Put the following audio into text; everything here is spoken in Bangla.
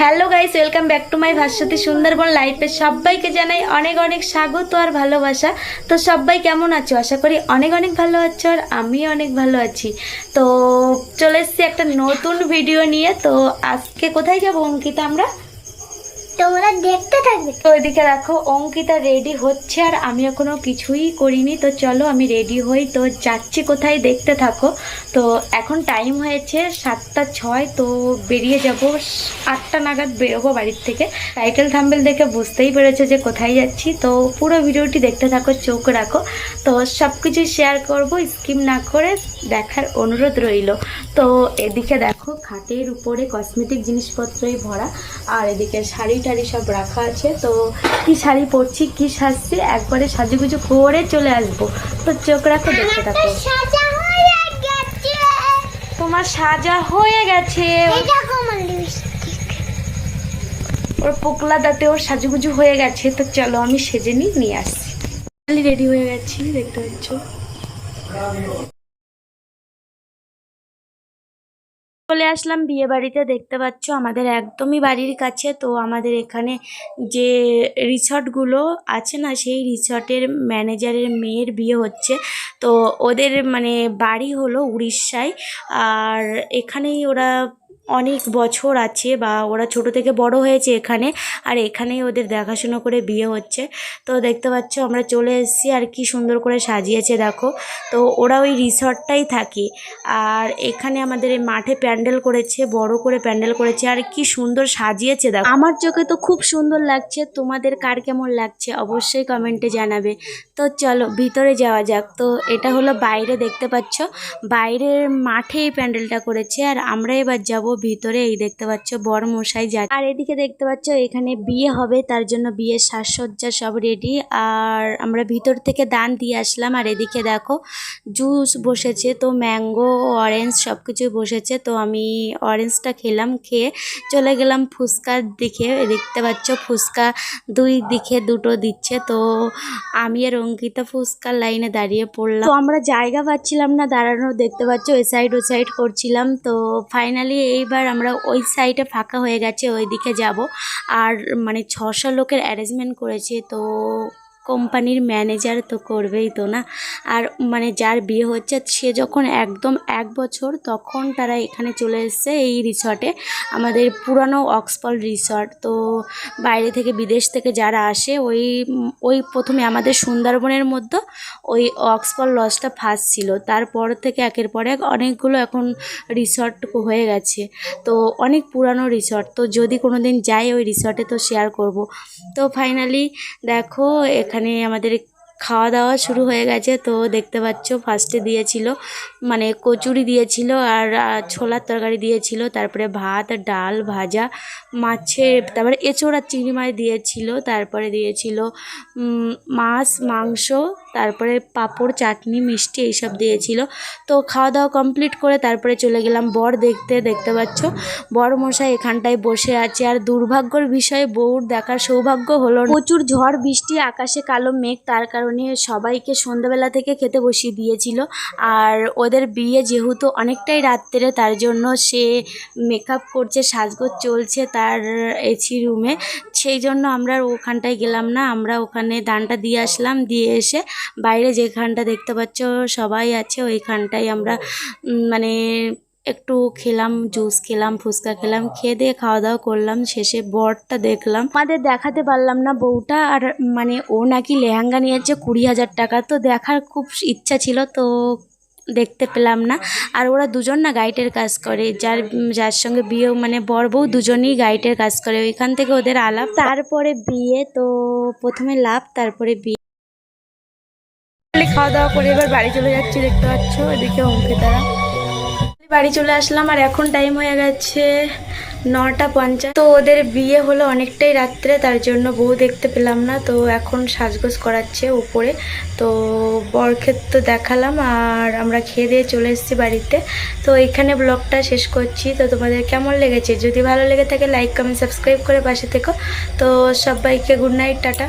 Hello guys, welcome back to my Bhaswati Sundarban লাইফে সবাইকে জানাই অনেক অনেক স্বাগত আর ভালোবাসা। তো সবাই কেমন আছো? আশা করি অনেক অনেক ভালো আছো আর আমি অনেক ভালো আছি। তো চলে এসেছি একটা নতুন ভিডিও নিয়ে। তো আজকে কোথায় যাব, অঙ্কিতা আমরা? তোমরা দেখতে থাকবে। তো এদিকে দেখো অঙ্কিতা রেডি হচ্ছে আর আমি এখনও কিছুই করিনি। তো চলো আমি রেডি হই। তো যাচ্ছি কোথায় দেখতে থাকো। তো এখন টাইম হয়েছে সাতটা ছয়, তো বেরিয়ে যাব। আটটা নাগাদ বেরোবো বাড়ির থেকে। টাইটেল থাম্বেল দেখে বুঝতেই পেরেছ যে কোথায় যাচ্ছি। তো পুরো ভিডিওটি দেখতে থাকো, চোখ রাখো। তো সব কিছু শেয়ার করব স্কিম না করে দেখার অনুরোধ রইল। তো এদিকে দেখো। খাটের উপরে কসমেটিক জিনিসপত্রই ভরা আর এদিকে শাড়ি টাড়ি সব রাখা আছে। তো কি শাড়ি পরছি কি সাজছি একবারে সাজুগুজু করে চলে আসব। তো চোখ রাখো দেখতে থাকো। তোমার সাজা হয়ে গেছে। ওর পোকলা দাঁতে ওর সাজুগুজু হয়ে গেছে। তো চলো আমি সেজে নিয়ে আসছি। রেডি হয়ে গেছি দেখতে পাচ্ছ? চলে আসলাম, বিয়ে বাড়িতে দেখতে পাচ্ছ আমাদের একদমই বাড়ির কাছে। তো আমাদের এখানে যে রিসর্টগুলো আছে না, সেই রিসর্টের ম্যানেজারের মেয়ের বিয়ে হচ্ছে। তো ওদের মানে বাড়ি হলো উড়িষ্যায়। আর এখানেই ওরা অনেক বছর আছে বা ওরা ছোট থেকে বড় হয়েছে এখানে, আর এখানেই ওদের দেখাশুনো করে বিয়ে হচ্ছে। তো দেখতে পাচ্ছ আমরা চলে এসেছি আর কি সুন্দর করে সাজিয়েছে, দেখো। তো ওরা ওই রিসর্টটাই থাকে। আর এখানে আমাদের এই মাঠে প্যান্ডেল করেছে, বড় করে প্যান্ডেল করেছে, আর কি সুন্দর সাজিয়েছে, দেখো। আমার চোখে তো খুব সুন্দর লাগছে, তোমাদের কার কেমন লাগছে অবশ্যই কমেন্টে জানাবে। তো চলো, ভিতরে যাওয়া যাক। তো এটা হলো বাইরে, দেখতে পাচ্ছ? বাইরের মাঠে এই প্যান্ডেলটা করেছে, আর আমরা এবার যাব ভিতরে এই দেখতে পাচ্ছ বড় মশাই যা আর এদিকে দেখতে পাচ্ছ এখানে বিয়ে হবে, তার জন্য বিয়ের সাজসজ্জা সব রেডি আর আমরা ভিতর থেকে দান দিয়ে আসলাম, আর এদিকে দেখো জুস বসেছে, তো ম্যাঙ্গো অরেঞ্জ সব কিছুই বসেছে। তো আমি অরেঞ্জটা খেলাম, খেয়ে চলে গেলাম ফুচকার দিকে। দেখতে পাচ্ছ ফুচকা দুই দিকে দুটো দিচ্ছে, তো আমি আর অঙ্কিতা ফুচকার লাইনে দাঁড়িয়ে পড়লাম। তো আমরা জায়গা পাচ্ছিলাম না দাঁড়ানো দেখতে পাচ্ছ এ সাইড ও সাইড করছিলাম। তো ফাইনালি এইবার আমরা ওই সাইডে ফাঁকা হয়ে গেছে ওই দিকে যাব। আর মানে ছশো লোকের অ্যারেঞ্জমেন্ট করেছে, তো কোম্পানির ম্যানেজার তো করবেই তো না। আর মানে যার বিয়ে হচ্ছে, সে যখন একদম এক বছর, তখন তারা এখানে চলে এসছে এই রিসর্টে আমাদের পুরানো অক্সফোর্ড রিসর্ট তো বাইরে থেকে বিদেশ থেকে যারা আসে, ওই ওই প্রথমে আমাদের সুন্দরবনের মধ্যে, ওই অক্সফোর্ড লজটা ফার্স্ট ছিল। তারপর থেকে একের পর এক অনেকগুলো এখন রিসর্ট হয়ে গেছে। তো অনেক পুরানো রিসর্ট তো যদি কোনো দিন যাই ওই রিসর্টে তো শেয়ার করব। তো ফাইনালি দেখো, এখানে আমাদের খাওয়া দাওয়া শুরু হয়ে গেছে, তো দেখতে পাচ্ছ ফার্স্টে দিয়েছিল মানে কচুরি দিয়েছিল আর ছোলার তরকারি দিয়েছিল, তারপরে ভাত, ডাল ভাজা, মাছের, তারপরে এঁচোড় চিংড়ি মাছ দিয়েছিল, তারপরে দিয়েছিল মাছ, মাংস, তারপরে পাঁপড়, চাটনি, মিষ্টি এইসব দিয়েছিল, তো খাওয়া দাওয়া কমপ্লিট করে তারপরে চলে গেলাম বর দেখতে দেখতে পাচ্ছ, বর মশাই এখানটায় বসে আছে, আর দুর্ভাগ্যর বিষয়ে বউর দেখার সৌভাগ্য হলো। প্রচুর ঝড়, বৃষ্টি, আকাশে কালো মেঘ, তার কারণে সবাইকে সন্ধ্যাবেলা থেকে খেতে বসিয়ে দিয়েছিল। আর ওদের বিয়ে যেহেতু অনেকটাই রাত্রে, তার জন্য সে মেকআপ করছে, সাজগোজ চলছে তার এসি রুমে সেই জন্য আমরা ওখানটায় গেলাম না, আমরা ওখানে দানটা দিয়ে আসলাম, দিয়ে এসে বাইরে যেখানটা দেখতে পাচ্ছ সবাই আছে, ওইখানটায় আমরা মানে একটু খেলাম জুস খেলাম, ফুচকা খেলাম, খেয়ে দিয়ে খাওয়া দাওয়া করলাম, শেষে বরটা দেখলাম। আমাদের দেখাতে পারলাম না বউটা, আর মানে ও নাকি লেহেঙ্গা নিয়েছে কুড়ি হাজার টাকা, তো দেখার খুব ইচ্ছা ছিল, তো দেখতে পেলাম না। আর ওরা দুজন না গাইডের কাজ করে, যার যার সঙ্গে বিয়ে মানে বর বউ দুজনেই গাইডের কাজ করে, ওইখান থেকে ওদের আলাপ। তারপরে বিয়ে, তো প্রথমে লাভ, তারপরে বিয়ে। খাওয়া দাওয়া করে এবার বাড়ি চলে যাচ্ছি, দেখতে পাচ্ছ? এদিকে অঙ্কিতারা। বাড়ি চলে আসলাম আর এখন টাইম হয়ে গেছে নটা পঞ্চাশ। তো ওদের বিয়ে হলো অনেকটাই রাত্রে, তার জন্য বউ দেখতে পেলাম না। তো এখন সাজগোজ করাচ্ছে উপরে। তো বরক্ষেত তো দেখালাম আর আমরা খেয়ে দিয়ে চলে এসেছি বাড়িতে। তো এখানে ব্লগটা শেষ করছি। তো তোমাদের কেমন লেগেছে? যদি ভালো লেগে থাকে লাইক কমেন্ট সাবস্ক্রাইব করে পাশে থেকো। তো সবাইকে গুড নাইট টাটা।